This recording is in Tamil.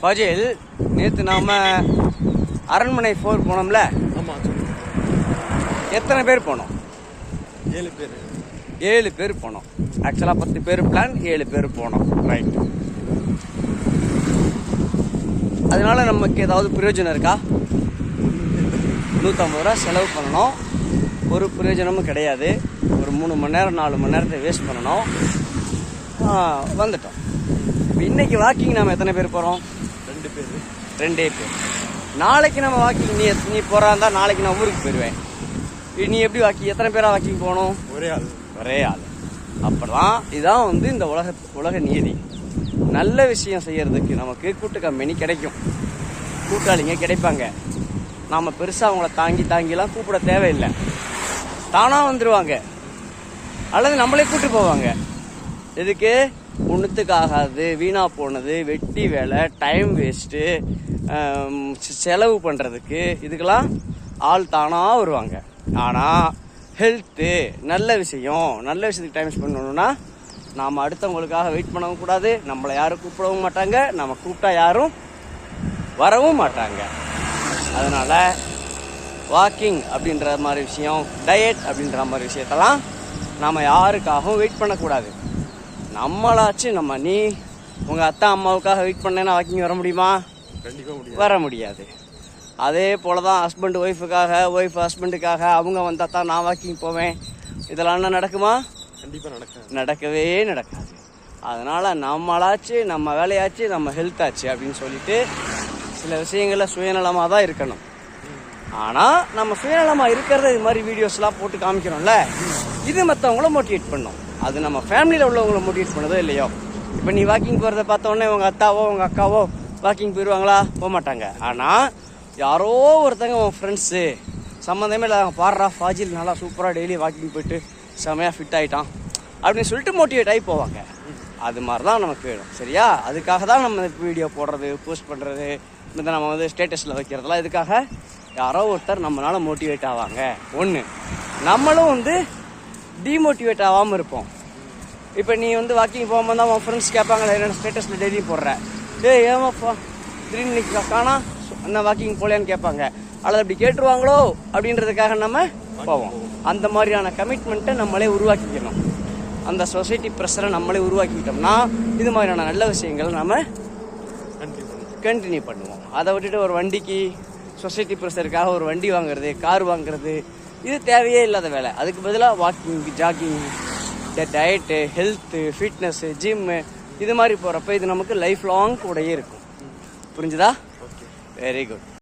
ஃபஜில் நேற்று நாம அரண்மனை ஃபோர் போனோம்ல? ஆமாம் எத்தனை பேர் போனோம்? ஏழு பேர். ஏழு பேர் போனோம். ஆக்சுவலாக பத்து பேர் பிளான் ஏழு பேர் போனோம். ரைட் அதனால நமக்கு ஏதாவது பிரயோஜனம் இருக்கா? நூற்றம்பது ரூபா செலவு பண்ணணும். ஒரு பிரயோஜனமும் கிடையாது. ஒரு மூணு மணி நேரம் நாலு மணி நேரத்தை வேஸ்ட் பண்ணணும். வந்துட்டோம். இப்போ இன்னைக்கு வாக்கிங் நாம எத்தனை பேர் போகிறோம் ரெண்டு பேர். ரெண்டே பேர். நாளைக்கு நம்ம வாக்கிங் நீ நீ போகிறா இருந்தால் நாளைக்கு நான் ஊருக்கு போயிடுவேன் நீ எப்படி வாக்கிங் எத்தனை பேரா வாக்கிங் போகணும்? ஒரே ஆள். ஒரே ஆள். அப்பதான் இதான் வந்து இந்த உலக உலக நீதி. நல்ல விஷயம் செய்யறதுக்கு நமக்கு கூட்டு கம்பெனி கிடைக்கும். கூட்டாளிங்க கிடைப்பாங்க. நாம பெருசா அவங்கள தாங்கி தாங்கிலாம் கூப்பிட தேவையில்லை. தானா வந்துருவாங்க. அல்லது நம்மளே கூட்டு போவாங்க. எதுக்கு ஒன்றுத்துக்கு ஆகாது போனது வெட்டி வேலை டைம் வேஸ்ட்டு செலவு பண்ணுறதுக்கு இதுக்கெல்லாம் ஆள் தானாக வருவாங்க. ஆனால் ஹெல்த்து நல்ல விஷயம் நல்ல விஷயத்துக்கு டைம் ஸ்பெண்ட் பண்ணணும்னா நாம் அடுத்தவங்களுக்காக வெயிட் பண்ணவும் கூடாது நம்மளை யாரும் கூப்பிடவும் மாட்டாங்க நம்ம கூப்பிட்டா யாரும் வரவும் மாட்டாங்க. அதனால் வாக்கிங் அப்படின்ற மாதிரி விஷயம் டயட் அப்படின்ற மாதிரி விஷயத்தெல்லாம் நாம் யாருக்காகவும் வெயிட் பண்ணக்கூடாது. நம்மளாச்சு நம்ம நீ உங்கள் அத்தா அம்மாவுக்காக வெயிட் பண்ணேன்னா வாக்கிங் வர முடியுமா? கண்டிப்பாக வர முடியாது. அதே போல தான் ஹஸ்பண்ட் ஒய்ஃபுக்காக ஒய்ஃப் ஹஸ்பண்டுக்காக அவங்க வந்தால் தான் நான் வாக்கிங் போவேன். இதெல்லாம் என்ன நடக்குமா? கண்டிப்பாக நடக்காது. நடக்கவே நடக்காது. அதனால் நம்மளாச்சு நம்ம வேலையாச்சு நம்ம ஹெல்த் ஆச்சு அப்படின்னு சொல்லிட்டு சில விஷயங்களில் சுயநலமாக தான் இருக்கணும். ஆனால் நம்ம சுயநலமாக இருக்கிறத இது மாதிரி வீடியோஸ்லாம் போட்டு காமிக்கிறோம்ல இது மற்றவங்கள மோட்டிவேட் பண்ணும். அது நம்ம ஃபேமிலியில் உள்ளவங்களை மோட்டிவேட் பண்ணதோ இல்லையோ? இப்போ நீ வாக்கிங் போகிறத பார்த்தோன்னே உங்கள் அத்தாவோ உங்கள் அக்காவோ வாக்கிங் போயிடுவாங்களா போக மாட்டாங்க ஆனால் யாரோ ஒருத்தங்க உன் ஃப்ரெண்ட்ஸு சம்மந்தமே இல்லை பாடுறா ஃபாஜில் நல்லா சூப்பராக டெய்லி வாக்கிங் போயிட்டு செமையாக ஃபிட் ஆகிட்டான் அப்படின்னு சொல்லிட்டு மோட்டிவேட் ஆகி போவாங்க. அது மாதிரி தான் நமக்கு வேணும். சரியா? அதுக்காக தான் நம்ம வீடியோ போடுறது போஸ்ட் பண்ணுறது இந்த நம்ம வந்து ஸ்டேட்டஸில் வைக்கிறதெல்லாம். இதுக்காக யாரோ ஒருத்தர் நம்மளால் மோட்டிவேட் ஆவாங்க. ஒன்று நம்மளும் வந்து டிமோட்டிவேட் ஆகாமல் இருப்போம். இப்போ நீ வந்து வாக்கிங் போகும்போது தான் உன் ஃப்ரெண்ட்ஸ் கேட்பாங்க என்ன ஸ்டேட்டஸில் டெய்லியும் போடுற? டே ஏமாப்பா திடீர்னு இன்னைக்கு காணா. என்ன வாக்கிங் போகலையான்னு கேட்பாங்க. அல்லது அப்படி கேட்டுருவாங்களோ அப்படின்றதுக்காக நம்ம போவோம். அந்த மாதிரியான கமிட்மெண்ட்டை நம்மளே உருவாக்கிக்கணும். அந்த சொசைட்டி ப்ரெஷரை நம்மளே உருவாக்கிக்கிட்டோம்னா இது மாதிரியான நல்ல விஷயங்கள் நம்ம கண்டிப்பாக கண்டினியூ பண்ணுவோம். அதை விட்டுட்டு ஒரு வண்டிக்கு சொசைட்டி ப்ரெஷருக்காக ஒரு வண்டி வாங்குறது கார் வாங்குறது இது தேவையே இல்லாத வேலை. அதுக்கு பதிலாக walking jogging diet health fitness gym இது மாதிரி போகிறப்ப இது நமக்கு லைஃப் லாங் கூடயே இருக்கும். புரிஞ்சுதா? Okay very good